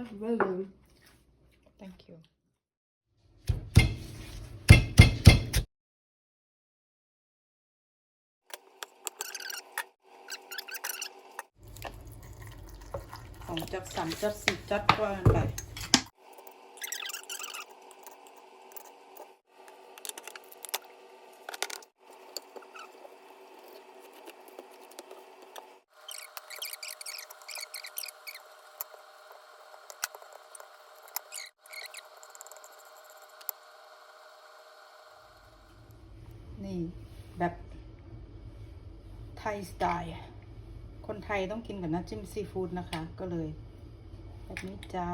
Well done. thank you ของจัดสามจัดสี่จัดว่ากันไป นี่แบบไทยสไตล์คนไทยต้องกินกับน้ำจิ้มซีฟู้ดนะคะ ก็เลย แบบนี้จ้า